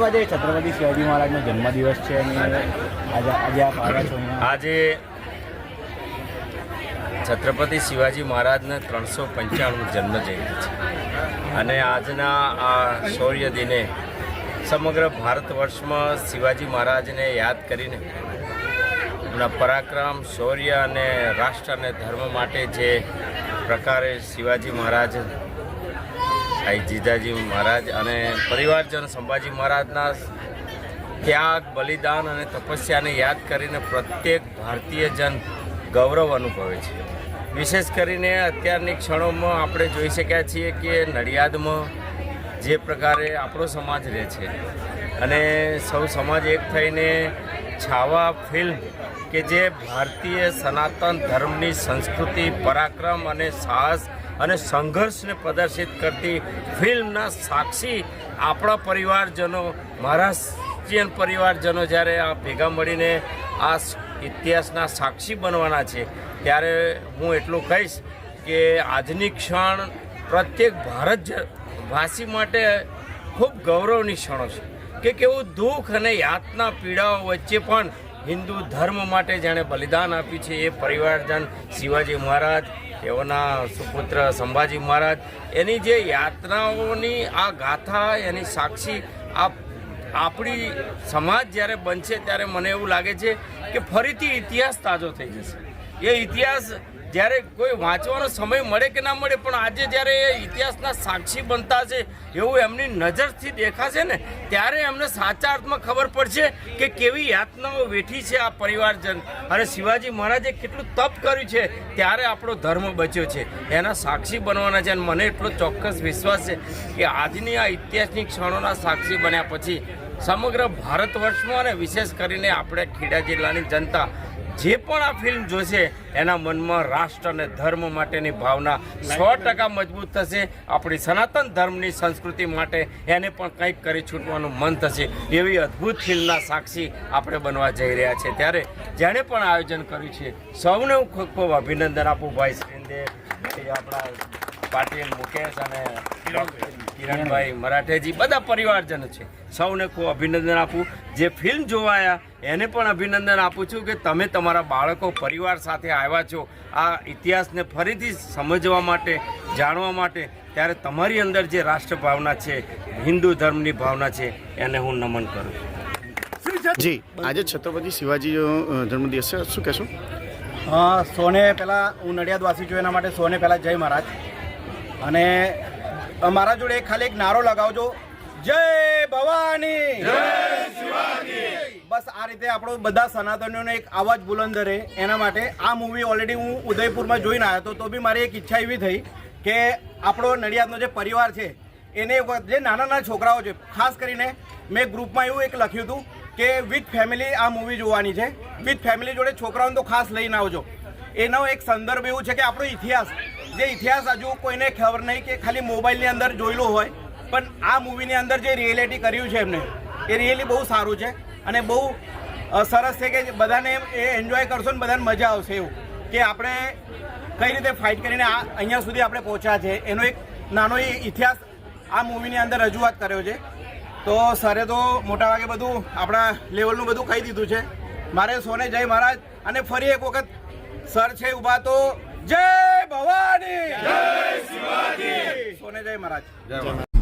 આજે છત્રપતિ શિવાજી મહારાજનો જન્મદિવસ છે આજે છત્રપતિ શિવાજી મહારાજને ત્રણસો પંચાણું જન્મ જયંતિ છે. અને આજના આ શૌર્ય દિને સમગ્ર ભારત વર્ષમાં શિવાજી મહારાજને યાદ કરીને એમના પરાક્રમ, શૌર્ય અને રાષ્ટ્ર અને ધર્મ માટે જે પ્રકારે શિવાજી મહારાજ સાઈ જીજાજી મહારાજ અને પરિવારજન, સંભાજી મહારાજના ત્યાગ, બલિદાન અને તપસ્યાને યાદ કરીને પ્રત્યેક ભારતીય જન ગૌરવ અનુભવે છે. વિશેષ કરીને અત્યારની ક્ષણોમાં આપણે જોઈ શક્યા છીએ કે નડિયાદમાં જે પ્રકારે આપણો સમાજ રહે છે અને સૌ સમાજ એક થઈને છાવા ફિલ્મ કે જે ભારતીય સનાતન ધર્મની સંસ્કૃતિ, પરાક્રમ અને સાહસ અને સંઘર્ષને પ્રદર્શિત કરતી ફિલ્મના સાક્ષી આપણા પરિવારજનો મહારાષ્ટ્રીયન પરિવારજનો જ્યારે આ ભેગા મળીને આ ઇતિહાસના સાક્ષી બનવાના છે, ત્યારે હું એટલું કહીશ કે આજની ક્ષણ પ્રત્યેક ભારત વાસી માટે ખૂબ ગૌરવની ક્ષણો છે. કે કેવું દુઃખ અને યાતના પીડાઓ વચ્ચે પણ હિન્દુ ધર્મ માટે જેણે બલિદાન આપ્યું છે એ પરિવારજન શિવાજી મહારાજ તેઓના સુપુત્ર સંભાજી મહારાજ, એની જે યાત્રાઓની આ ગાથા, એની સાક્ષી આ આપણી સમાજ જ્યારે બનશે ત્યારે મને એવું લાગે છે કે ફરીથી ઇતિહાસ તાજો થઈ જશે. એ ઇતિહાસ જ્યારે કોઈ વાંચવાનો સમય મળે કે ના મળે, પણ આજે જ્યારે એ ઇતિહાસના સાક્ષી બનતા છે, એવું એમની નજરથી દેખાશે ને, ત્યારે એમને સાચા અર્થમાં ખબર પડશે કે કેવી યાતનાઓ વેઠી છે આ પરિવારજન. અને શિવાજી મહારાજે કેટલું તપ કર્યું છે, ત્યારે આપણો ધર્મ બચ્યો છે. એના સાક્ષી બનવાના છે, અને મને એટલો ચોક્કસ વિશ્વાસ છે કે આજની આ ઇતિહાસની ક્ષણોના સાક્ષી બન્યા પછી સમગ્ર ભારત વર્ષમાં અને વિશેષ કરીને આપણે ખેડા જિલ્લાની જનતા જે પણ આ ફિલ્મ જોશે, એના મનમાં રાષ્ટ્ર અને ધર્મ માટેની ભાવના સો ટકા મજબૂત થશે. આપણી સનાતન ધર્મની સંસ્કૃતિ માટે એને પણ કંઈક કરી છૂટવાનું મન થશે. એવી અદ્ભુત ફિલ્મના સાક્ષી આપણે બનવા જઈ રહ્યા છે. ત્યારે જેણે પણ આયોજન કર્યું છે, સૌને હું ખૂબ ખૂબ અભિનંદન આપું. ભાઈ શ્રીંદે આપણા પાટીલ મુકેશ અને કિરણભાઈ. મરાઠેજી બધા પરિવારજનો છે. સૌને ખૂબ અભિનંદન આપું. જે ફિલ્મ જોવાયા એને પણ અભિનંદન આપું છું કે તમે તમારા બાળકો પરિવાર સાથે આવ્યા છો. આ ઇતિહાસને ફરીથી સમજવા માટે જાણવા માટે ત્યારે તમારી અંદર જે રાષ્ટ્ર ભાવના છે હિન્દુ ધર્મની ભાવના છે એને હું નમન કરું છું. જી આજે છત્રપતિ શિવાજી જન્મદિવસ છે. શું કહેશો? સોને પહેલાં હું નડિયાદવાસી છું એના માટે સોને પહેલાં જય મહારાજ. અને મારા જોડે ખાલી એક નારો લગાવજો. જય ભવાની! બસ આ રીતે આપણો બધા સનાતનીઓને એક અવાજ બુલંદ રહે. એના માટે આ મૂવી ઓલરેડી હું ઉદયપુરમાં જોઈને આવ્યો હતો. તો બી મારી એક ઈચ્છા એવી થઈ કે આપણો નડિયાદનો જે પરિવાર છે એને જે નાના નાના છોકરાઓ છે ખાસ કરીને મેં ગ્રુપમાં એવું એક લખ્યું હતું કે વિથ ફેમિલી આ મૂવી જોવાની છે. વિથ ફેમિલી જોડે છોકરાઓને તો ખાસ લઈને આવજો. એનો એક સંદર્ભ એવું છે કે આપણો ઇતિહાસ જે ઇતિહાસ હજુ કોઈને ખબર નહીં કે ખાલી મોબાઈલની અંદર જોયેલો હોય, પણ આ મૂવીની અંદર જે રિયેલિટી કર્યું છે એમને, એ રિયલી બહુ સારું છે અને બહુ સરસ છે કે બધાને એ એન્જોય કરશો ને બધાને મજા આવશે એવું, કે આપણે કઈ રીતે ફાઇટ કરીને આ અહીંયા સુધી આપણે પહોંચ્યા છે, એનો એક નાનો એ ઇતિહાસ આ મૂવીની અંદર રજૂઆત કર્યો છે. તો સરે તો મોટાભાગે બધું આપણા લેવલનું બધું કહી દીધું છે. મારે સોને જય મહારાજ, અને ફરી એક વખત સર છે ઊભા તો જય ભવાની જય શિવાજી સોને જય મહારાજ